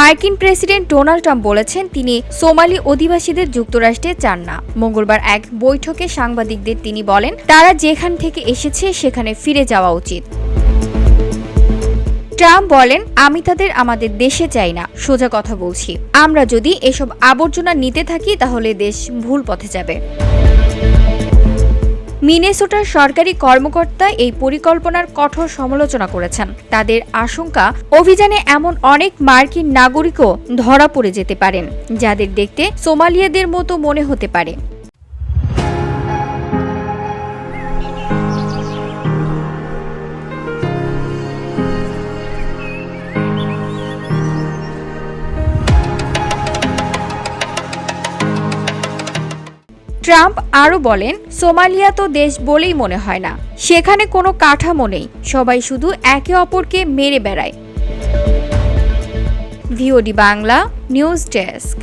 মার্কিন president Donald Trump বলেছেন তিনি সোমালি অধিবাসীদের যুক্তরাষ্ট্রে চান না। মঙ্গলবার এক বৈঠকে সাংবাদিকদের তিনি বলেন, তারা যেখান থেকে এসেছে সেখানে ফিরে যাওয়া উচিত। ট্রাম্প বলেন, আমি তাদের আমাদের দেশে চাই না। সোজা কথা বলছি। আমরা যদি এসব আবর্জনা নিতে থাকি তাহলে দেশ ভুল পথে যাবে। মিনেসোটার সরকারি কর্মকর্তা এই পরিকল্পনার কঠোর সমালোচনা করেছেন। তাদের আশঙ্কা, অভিযানে এমন অনেক মার্কিন নাগরিকও ধরা পড়ে যেতে পারেন, যাদের দেখতে সোমালিয়াদের মতো মনে হতে পারে। ট্রাম্প আরও বলেন, সোমালিয়া তো দেশ বলেই মনে হয় না। সেখানে কোনো কাঠামো নেই। সবাই শুধু একে অপরকে মেরে বেড়ায়। VOD Bangla, news desk.